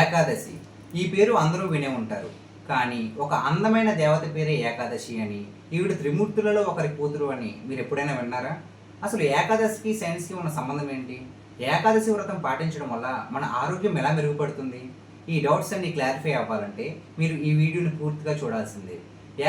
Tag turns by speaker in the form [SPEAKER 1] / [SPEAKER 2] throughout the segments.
[SPEAKER 1] ఏకాదశి. ఈ పేరు అందరూ వినే ఉంటారు. కానీ ఒక అందమైన దేవత పేరే ఏకాదశి అని ఈవిడ త్రిమూర్తులలో ఒకరి కూతురు అని మీరు ఎప్పుడైనా విన్నారా? అసలు ఏకాదశికి సైన్స్కి ఉన్న సంబంధం ఏంటి? ఏకాదశి వ్రతం పాటించడం వల్ల మన ఆరోగ్యం ఎలా మెరుగుపడుతుంది? ఈ డౌట్స్ అన్ని క్లారిఫై అవ్వాలంటే మీరు ఈ వీడియోని పూర్తిగా చూడాల్సిందే.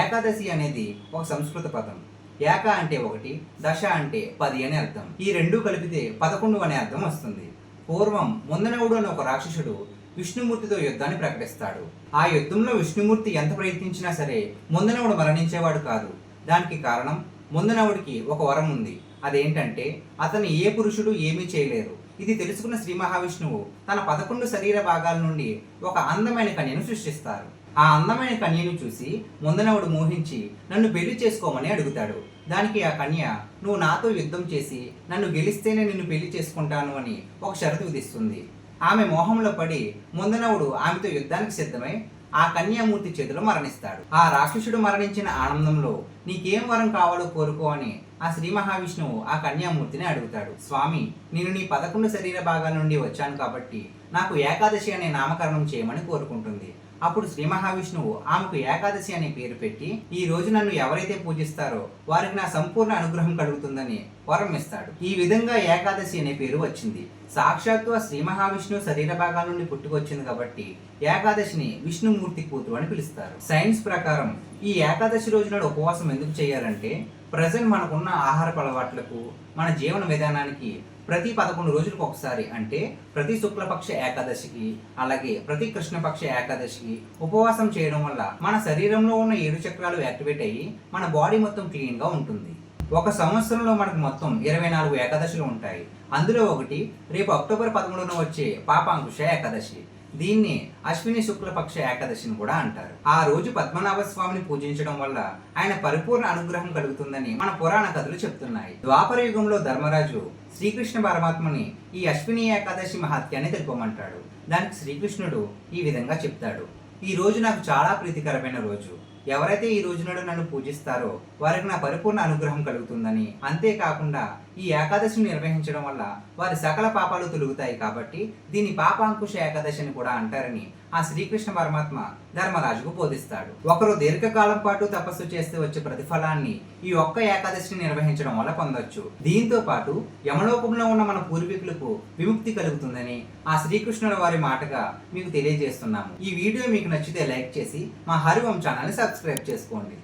[SPEAKER 1] ఏకాదశి అనేది ఒక సంస్కృత పదం. ఏక అంటే ఒకటి దశ అంటే పది అని అర్థం. ఈ రెండు కలిపితే పదకొండు అనే అర్థం వస్తుంది. పూర్వం ముందనవుడు అనే ఒక రాక్షసుడు విష్ణుమూర్తితో యుద్ధాన్ని ప్రకటిస్తాడు. ఆ యుద్ధంలో విష్ణుమూర్తి ఎంత ప్రయత్నించినా సరే ముందనవుడు మరణించేవాడు కాదు. దానికి కారణం ముందనవుడికి ఒక వరం ఉంది. అదేంటంటే అతను ఏ పురుషుడు ఏమీ చేయలేరు. ఇది తెలుసుకున్న శ్రీ మహావిష్ణువు తన పదకొండు శరీర భాగాల నుండి ఒక అందమైన కన్యను సృష్టిస్తారు. ఆ అందమైన కన్యను చూసి ముందనవుడు మోహించి నన్ను పెళ్ళి చేసుకోమని అడుగుతాడు. దానికి ఆ కన్య నువ్వు నాతో యుద్ధం చేసి నన్ను గెలిస్తేనే నిన్ను పెళ్ళి చేసుకుంటాను అని ఒక షరతు విధిస్తుంది. ఆమె మోహంలో పడి ముందనవుడు ఆమెతో యుద్ధానికి సిద్ధమై ఆ కన్యామూర్తి చేతిలో మరణిస్తాడు. ఆ రాక్షసుడు మరణించిన ఆనందంలో నీకేం వరం కావాలో కోరుకో అని ఆ శ్రీ మహావిష్ణువు ఆ కన్యామూర్తిని అడుగుతాడు. స్వామి నేను నీ పదకొండు శరీర భాగాల నుండి వచ్చాను కాబట్టి నాకు ఏకాదశి అనే నామకరణం చేయమని కోరుకుంటుంది. అప్పుడు శ్రీ మహావిష్ణువు ఆమెకు ఏకాదశి అనే పేరు పెట్టి ఈ రోజు నన్ను ఎవరైతే పూజిస్తారో వారికి నా సంపూర్ణ అనుగ్రహం కలుగుతుందని వరం ఇస్తాడు ఈ విధంగా ఏకాదశి అనే పేరు వచ్చింది. సాక్షాత్తు ఆ శ్రీ మహావిష్ణువు శరీర భాగాల నుండి పుట్టుకొచ్చింది కాబట్టి ఏకాదశిని విష్ణుమూర్తి కూతురు అని పిలుస్తారు. సైన్స్ ప్రకారం ఈ ఏకాదశి రోజు నాడు ఉపవాసం ఎందుకు చేయాలంటే ప్రజెంట్ మనకున్న ఆహారపు అలవాట్లకు మన జీవన విధానానికి ప్రతి పదకొండు రోజులకు ఒకసారి అంటే ప్రతి శుక్లపక్ష ఏకాదశికి అలాగే ప్రతి కృష్ణపక్ష ఏకాదశికి ఉపవాసం చేయడం వల్ల మన శరీరంలో ఉన్న ఏడు చక్రాలు యాక్టివేట్ అయ్యి మన బాడీ మొత్తం క్లీన్గా ఉంటుంది. ఒక సంవత్సరంలో మనకు మొత్తం ఇరవై నాలుగు ఏకాదశులు ఉంటాయి. అందులో ఒకటి రేపు అక్టోబర్ పదమూడున వచ్చే పాపాంకుశ ఏకాదశి. దీన్ని అశ్విని శుక్లపక్ష ఏకాదశిని కూడా అంటారు. ఆ రోజు పద్మనాభ స్వామిని పూజించడం వల్ల ఆయన పరిపూర్ణ అనుగ్రహం కలుగుతుందని మన పురాణ కథలు చెప్తున్నాయి. ద్వాపర యుగంలో ధర్మరాజు శ్రీకృష్ణ పరమాత్మని ఈ అశ్విని ఏకాదశి మహత్యాన్ని తెలుపమంటాడు. దానికి శ్రీకృష్ణుడు ఈ విధంగా చెప్తాడు. ఈ రోజు నాకు చాలా ప్రీతికరమైన రోజు. ఎవరైతే ఈ రోజు నాడు నన్ను పూజిస్తారో వారికి నా పరిపూర్ణ అనుగ్రహం కలుగుతుందని. అంతేకాకుండా ఈ ఏకాదశిని నిర్వహించడం వల్ల వారి సకల పాపాలు తొలుగుతాయి కాబట్టి దీన్ని పాపాంకుశ ఏకాదశి అని కూడా అంటారని ఆ శ్రీకృష్ణ పరమాత్మ ధర్మరాజుకు బోధిస్తాడు. ఒకరు దీర్ఘకాలం పాటు తపస్సు చేస్తే వచ్చే ప్రతిఫలాన్ని ఈ ఒక్క ఏకాదశిని నిర్వహించడం వల్ల పొందొచ్చు. దీంతో పాటు యమలోకంలో ఉన్న మన పూర్వీకులకు విముక్తి కలుగుతుందని ఆ శ్రీకృష్ణుల వారి మాటగా మీకు తెలియజేస్తున్నాము. ఈ వీడియో మీకు నచ్చితే లైక్ చేసి మా హరివం ఛానల్ని సబ్స్క్రైబ్ చేసుకోండి.